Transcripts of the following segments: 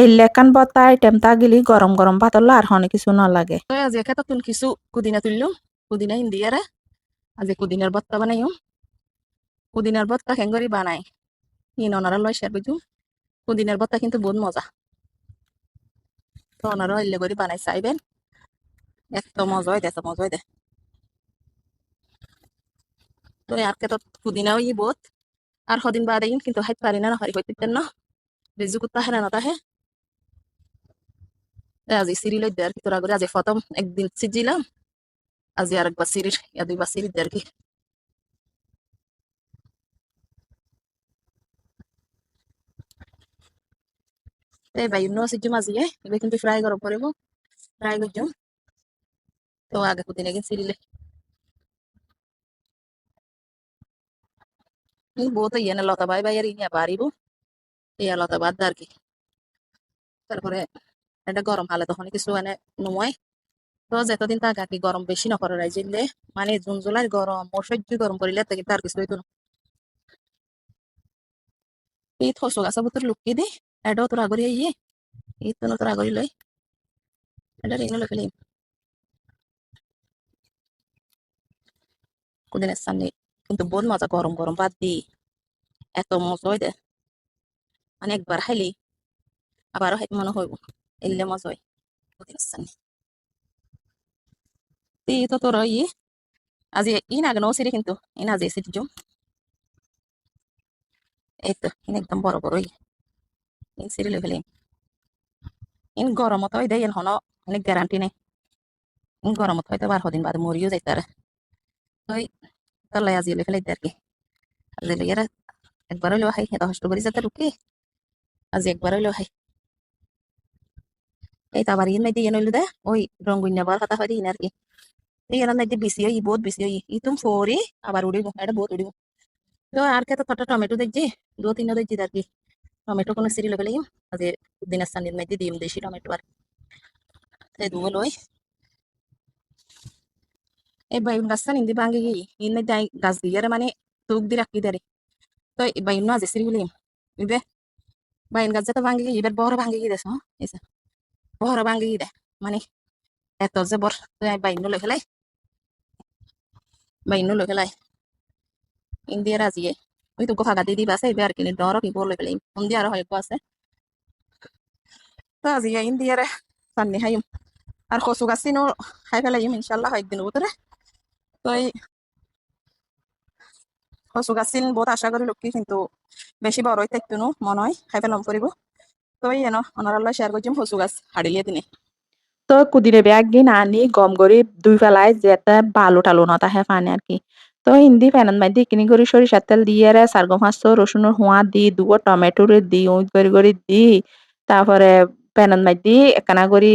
এই লেখান বত্তা আইটেম তা গেলি গরম গরম ভাতল আর হনে কিছু না লাগে আজ একা তুন কিছু কুদিনা তুললুম, কুদিনা ইন্দিয়ারে আজ কুদিনার বত্তা বানাইম কুদিনার বত্তা হেঙ্গরি বানাই ইন ওনারা লয় শেয়ার বুঝু কুদিনার বত্তা কিন্তু বহুত মজা। তো ওনারা ইল্লে করে বানাই চাইবেন এত মজা হয় দে এত মজা হয় দে। তো আর কে তো কুদিনাও ই বহুত। আর সদিন বাদে কিন্তু হাইতে পারি না হরি হইতে না। রেজু কুত্তা হেরা না তাহে আজি সিরি লই দেয়ার কি তোরা করে আজি প্রথম একদিন সিজিলাম আজি আর একবার সিরির ইয়া দুইবার সিরির দেয়ার কি। এই ভাই নো সিজুম আজি, এ এবে কিন্তু ফ্রাই গরম করব ফ্রাই করজুম তো আগে কুদিন একদিন সিরিলে বহুত ইয়ে না, লতা বাই বাই আর ইয়া বাড়িব ইয়া লতা বাদ আর কি। তারপরে এটা গরম হালে তখন কিছু মানে নময় তো যতদিন তাক আর কি গরম বেশি নকরে রাইজিলে মানে জুন জুলাই গরম অসহ্য গরম করিলে তো কিন্তু আর কিছু হইতো না। এই থসো গাছা বুতর লুকি দি এটাও তোর আগরি ইয়ে এই তো তোর আগরি লই। এটা রেগে লই ফেলি। কুদিনের সামনে কিন্তু বহুত মজা গরম গরম বাদ দি, এত মজা হয় দে মানে একবার খাইলি আবারও খাইতে মনে হইব এলে মজা হয় কুদিনের সামনে এই তো তোর ইয়ে আজি ইন আগে নো সিরি কিন্তু ইন আজি সিটি জুম এই তো ইন একদম বড় বড় ইয়ে ইন সিরি লই ফেলি ইন গরমত হয় দেয় হন অনেক গ্যারান্টি নেই ইন গরমত হয়তো বার দিন বাদে মরিও যাইতে আর ওই তলাই আজি লই ফেলাই আর কি আজি লই আর একবার হইলেও খাই এটা হস্ট করি যাতে রুকি আজি একবার হইলেও খাই এই তো আবার ইন নাই দিয়ে নইলো দে ওই রঙ্গুইনা বার কথা হয় দিন আর কি এই এর নাই বেশি হয় বহুত হয় ই তুমি ফোরে আবার উড়িব এটা বহুত উড়িব তো আর কে তো কটা টমেটো দেখছি দু তিনটা দেখছি আর কি টমেটো কোনো সিরি লগে লাগিম আজ দিনের সান্দির মধ্যে দিম দেশি টমেটো আর এই দুগো লই এই বাইন গাছটা নিন্দি ভাঙ্গে গিয়ে ইন নাই গাছ দিয়ে মানে তুক দি রাখি দেরে তো বাইন না যে সিরি বলিম ইবে বাইন গাছ তো ভাঙ্গে গিয়ে এবার বড় ভাঙ্গে গিয়ে দেশ হ্যাঁ বড় ভাঙ্গে দে মানে এত যে তো বাইন লই ফেলাই বাইন লই ফেলাই ইন্ডিয়ার আজিয়ে ওই তো ফাঁকা দিয়ে দিবা আছে আর কিনে ডর কি বলে ফেলাই ইন্ডিয়ার হয়তো আছে তো আজিয়ে ইন্ডিয়ারে সান্নি হাইম আর কচু গাছিনো খাই ফেলাইম ইনশাল্লাহ একদিন ভিতরে তো এই কচু গাছিন বহুত আশা করি লোক কিন্তু বেশি বড় হইতে একটু মনে হয় খাই ফেলাম করিব তো কুদিনে ব্যাগ গিন আনি গম করি দুই ফেলাই যেতে বালু টালু নতা হে পানি আর কি। তো হিন্দি ফ্যানান মাইদি কিনি করি সরিষার তেল দিয়ে রে সারগম হাঁস রসুনের হোঁয়া দি দুগো টমেটোর দি উই করি করি দি, তারপরে প্যানান মাইদি একখানা করি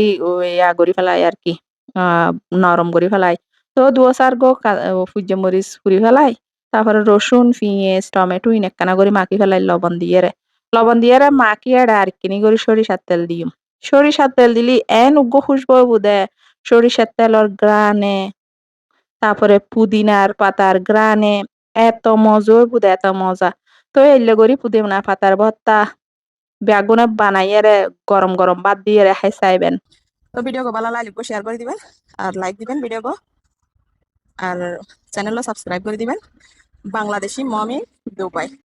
ইয়া করি ফেলাই আর কি নরম করি ফেলাই। তো দুয়ো চার গো সূর্যমরিচ ফুরি ফেলাই, তারপরে রসুন, পিঁয়াজ, টমেটো, ইন একখানা করে মাখি ফেলাই লবণ দিয়ে রে। লবণ দিয়ে রে মাখি এড়ে আর কিনি করি সরিষার তেল দিম সরিষার তেল দিলি এন উগ্র খুশবু বুদে সরিষার তেলর গ্রানে তারপরে পুদিনার পাতার গ্রানে এত মজা বুদে এত মজা। তো এলে করি পুদিনা পাতার ভর্তা বেগুনে বানাইয়ে গরম গরম ভাত দিয়ে রে খাই চাইবেন তো ভিডিও ভালো লাগলে শেয়ার করে দিবেন আর লাইক দিবেন ভিডিও আর চ্যানেলও সাবস্ক্রাইব করে দিবেন। Bangladeshi mummy Dubai